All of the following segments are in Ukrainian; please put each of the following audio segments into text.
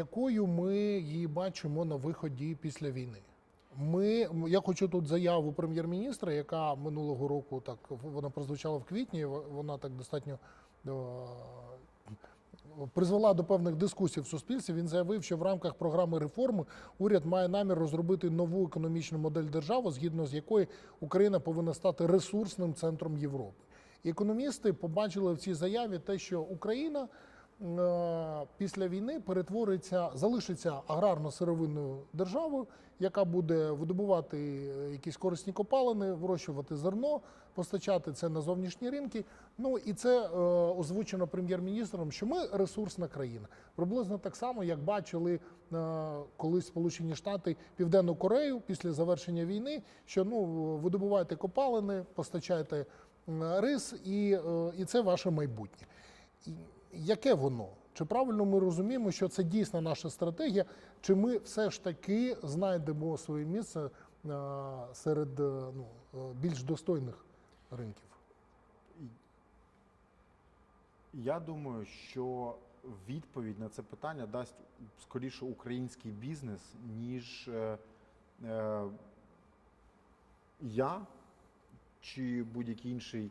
якою ми її бачимо на виході після війни. Ми, я хочу тут заяву прем'єр-міністра, яка минулого року так вона прозвучала в квітні. Вона так достатньо е, призвела до певних дискусій в суспільстві. Він заявив, що в рамках програми реформи уряд має намір розробити нову економічну модель держави, згідно з якою Україна повинна стати ресурсним центром Європи. І економісти побачили в цій заяві те, що Україна після війни перетвориться, залишиться аграрно-сировинною державою, яка буде видобувати е, якісь корисні копалини, вирощувати зерно, постачати це на зовнішні ринки. Ну і це е, озвучено прем'єр-міністром, що ми ресурсна країна. Приблизно так само, як бачили е, колись Сполучені Штати Південну Корею після завершення війни, що ну видобувайте копалини, постачайте рис, і, е, і це ваше майбутнє. Яке воно? Чи правильно ми розуміємо, що це дійсно наша стратегія, чи ми все ж таки знайдемо своє місце е, серед е, ну, е, більш достойних ринків? Я думаю, що відповідь на це питання дасть скоріше український бізнес, ніж е, е, я чи будь-який інший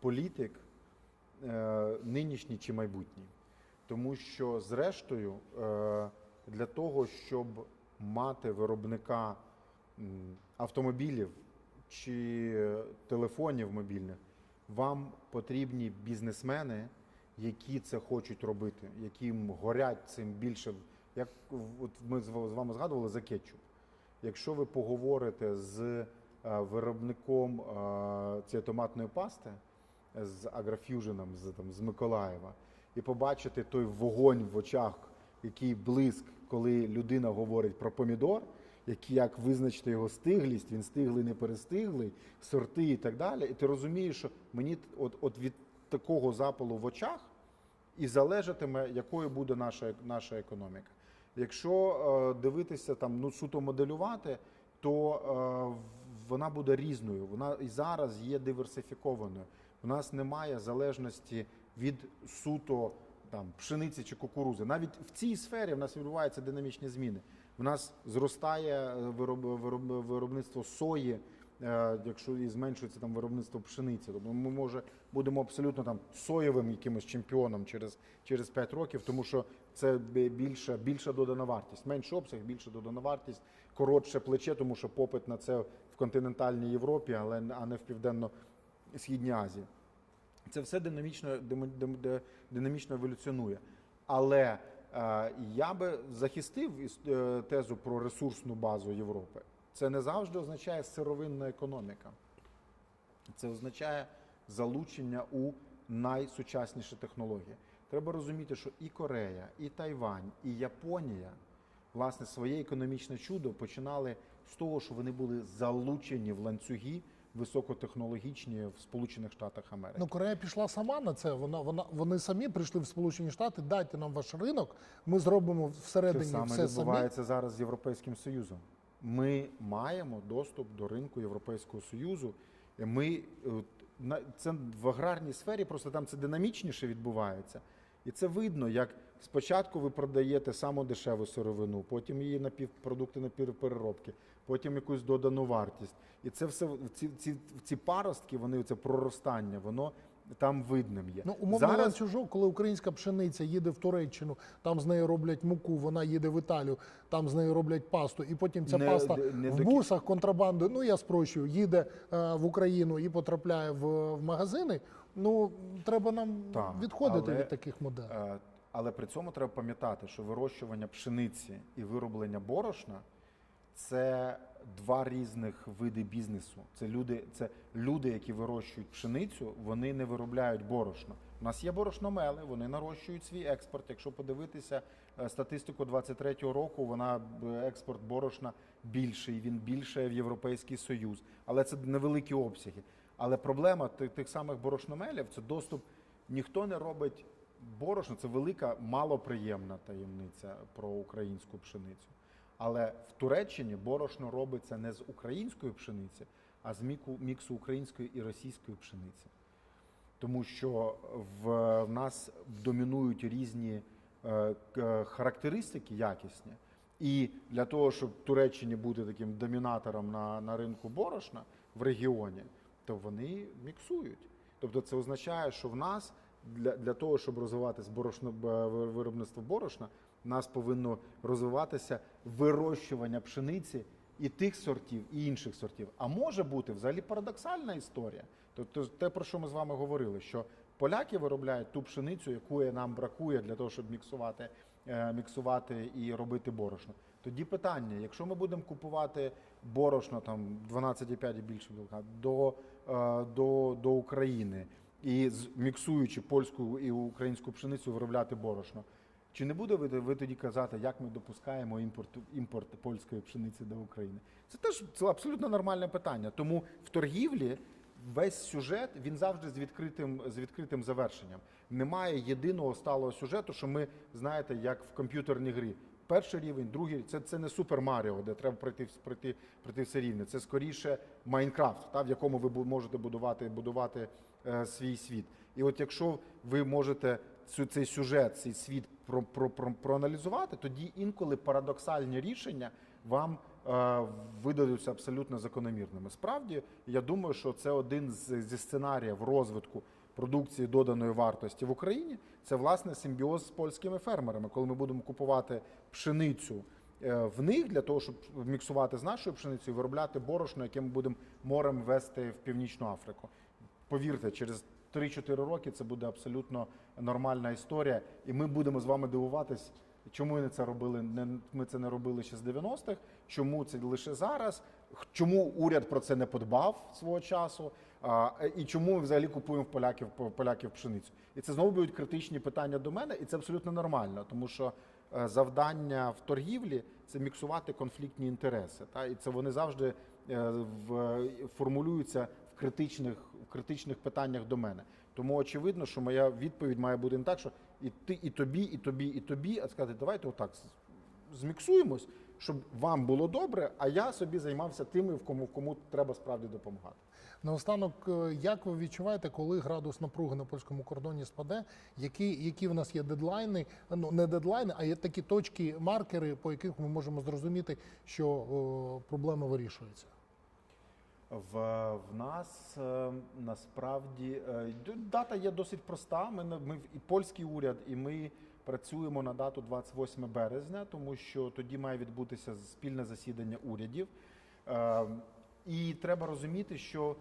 політик, е, нинішній чи майбутній. Тому що, зрештою, е, для того, щоб мати виробника автомобілів чи телефонів мобільних, вам потрібні бізнесмени, які це хочуть робити, яким горять цим більше. Як от ми з вами згадували за кетчуп. Якщо ви поговорите з е, виробником цієї томатної пасти, з Агрофьюженом, з, там, з Миколаєва, і побачите той вогонь в очах, який блиск, коли людина говорить про помідор, які, як визначити його стиглість, він стиглий, не перестиглий, сорти і так далі. І ти розумієш, що мені от, от від такого запалу в очах і залежатиме, якою буде наша, наша економіка. Якщо е, дивитися там, ну суто моделювати, то е, вона буде різною. Вона і зараз є диверсифікованою. У нас немає залежності від суто там пшениці чи кукурузи. Навіть в цій сфері в нас відбуваються динамічні зміни. У нас зростає е, вироб, вироб, виробництво сої, е, якщо і зменшується там виробництво пшениці. Тобто ми може будемо абсолютно там соєвим якимось чемпіоном через, через 5 років, тому що це більша, більша додана вартість. Менший обсяг, більша додана вартість, коротше плече, тому що попит на це континентальній Європі, але а не в південно-східній Азії. Це все динамічно, динамічно еволюціонує. Але е, я би захистив е, тезу про ресурсну базу Європи. Це не завжди означає сировинна економіка. Це означає залучення у найсучасніші технології. Треба розуміти, що і Корея, і Тайвань, і Японія, власне, своє економічне чудо починали з того, що вони були залучені в ланцюги високотехнологічні в Сполучених Штатах Америки. Ну, Корея пішла сама на це. Вона, вона, вони самі прийшли в Сполучені Штати, дайте нам ваш ринок, ми зробимо всередині саме все самі. відбувається зараз з Європейським Союзом. Ми маємо доступ до ринку Європейського Союзу. Ми е, це в аграрній сфері, просто там це динамічніше відбувається. І це видно, як спочатку ви продаєте саму дешеву сировину, потім її напівпродукти напівпереробки, потім якусь додану вартість. І це все ці, ці, ці паростки, вони це проростання, воно там видним є. Ну, умовний ланцюжок, коли українська пшениця їде в Туреччину, там з нею роблять муку, вона їде в Італію, там з нею роблять пасту, і потім ця Не- паста не в до бусах контрабандою, ну я спрощую, їде е, в Україну і потрапляє в, в магазини. Ну, треба нам Так, відходити але- від таких моделей. Але при цьому треба пам'ятати, що вирощування пшениці і вироблення борошна це два різних види бізнесу. Це люди, це люди, які вирощують пшеницю, вони не виробляють борошно. У нас є борошномели, вони нарощують свій експорт. Якщо подивитися е, статистику 23-го року, вона е, експорт борошна більший, він більше в Європейський Союз, але це невеликі обсяги. Але проблема тих самих борошномелів це доступ. Ніхто не робить борошно, це велика, малоприємна таємниця про українську пшеницю. Але в Туреччині борошно робиться не з української пшениці, а з міку- міксу української і російської пшениці. Тому що в, в нас домінують різні е, характеристики якісні. І для того, щоб Туреччині бути таким домінатором на, на ринку борошна в регіоні, то вони міксують. Тобто це означає, що в нас для, для того, щоб розвиватися борошно, виробництво борошна, нас повинно розвиватися вирощування пшениці і тих сортів, і інших сортів. А може бути взагалі парадоксальна історія. Тобто те, про що ми з вами говорили, що поляки виробляють ту пшеницю, якої нам бракує для того, щоб міксувати, е, міксувати і робити борошно. Тоді питання: якщо ми будемо купувати борошно там 12,5 і більше до, е, до, до України і міксуючи польську і українську пшеницю виробляти борошно. Чи не буде ви, ви тоді казати, як ми допускаємо імпорт, імпорт польської пшениці до України? Це теж це абсолютно нормальне питання. Тому в торгівлі весь сюжет він завжди з відкритим, з відкритим завершенням. Немає єдиного сталого сюжету, що ми знаєте, як в комп'ютерній грі. Перший рівень, другий це, це не Супер Маріо, де треба пройти, пройти, пройти все рівне. Це скоріше Майнкрафт, та, в якому ви можете будувати, будувати е, свій світ. І от якщо ви можете цю, цей сюжет, цей світ про, про, про, проаналізувати, тоді інколи парадоксальні рішення вам е, видадуться абсолютно закономірними. Справді, я думаю, що це один з, зі сценаріїв розвитку продукції доданої вартості в Україні. Це власне симбіоз з польськими фермерами, коли ми будемо купувати пшеницю е, в них для того, щоб міксувати з нашою пшеницею, виробляти борошно, яке ми будемо морем вести в Північну Африку. Повірте, через 3-4 роки це буде абсолютно нормальна історія, і ми будемо з вами дивуватись, чому ми це робили. Не ми це не робили ще з 90-х, чому це лише зараз, чому уряд про це не подбав свого часу, і чому ми взагалі купуємо в поляків поляків пшеницю. І це знову будуть критичні питання до мене, і це абсолютно нормально, тому що е, завдання в торгівлі це міксувати конфліктні інтереси. Та і це вони завжди е, в, формулюються в критичних, в критичних питаннях до мене. Тому очевидно, що моя відповідь має бути не так, що і ти, і тобі, і тобі, і тобі, а сказати, давайте отак зміксуємось, щоб вам було добре, а я собі займався тими, в кому кому треба справді допомагати. Наостанок, е, як ви відчуваєте, коли градус напруги на польському кордоні спаде? Які, які в нас є дедлайни? Ну не дедлайни, а є такі точки, маркери, по яких ми можемо зрозуміти, що о, проблема вирішується. В, в нас е, насправді е, дата є досить проста. Ми, на- ми і польський уряд, і ми працюємо на дату 28 березня, тому що тоді має відбутися спільне засідання урядів. Е, і треба розуміти, що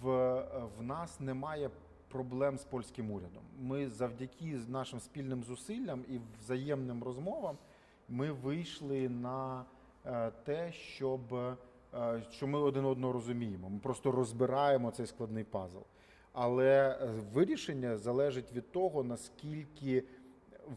в, в нас немає проблем з польським урядом. Ми завдяки нашим спільним зусиллям і взаємним розмовам ми вийшли на е, те, щоб е, що ми один одного розуміємо. Ми просто розбираємо цей складний пазл. Але е, вирішення залежить від того, наскільки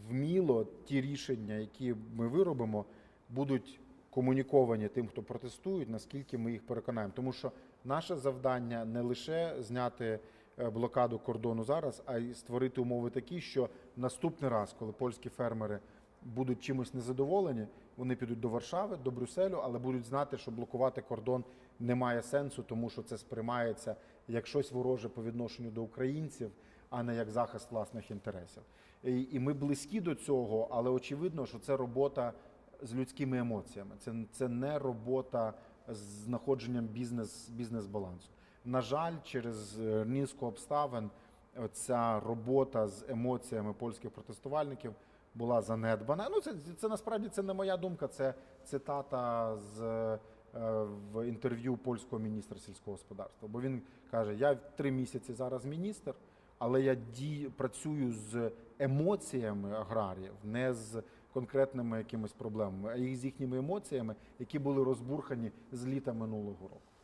вміло ті рішення, які ми виробимо, будуть комуніковані тим, хто протестують, наскільки ми їх переконаємо. Тому що наше завдання не лише зняти е, блокаду кордону зараз, а й створити умови такі, що наступний раз, коли польські фермери будуть чимось незадоволені, вони підуть до Варшави, до Брюсселю, але будуть знати, що блокувати кордон немає сенсу, тому що це сприймається як щось вороже по відношенню до українців, а не як захист власних інтересів. І, ми близькі до цього, але очевидно, що це робота з людськими емоціями. Це, це не робота з знаходженням бізнес, бізнес-балансу. На жаль, через е, низку обставин ця робота з емоціями польських протестувальників була занедбана. Ну, це, це насправді це не моя думка, це цитата з е, в інтерв'ю польського міністра сільського господарства. Бо він каже: Я три місяці зараз міністр, але я ді, працюю з емоціями аграріїв, не з конкретними якимись проблемами, а їх з їхніми емоціями, які були розбурхані з літа минулого року.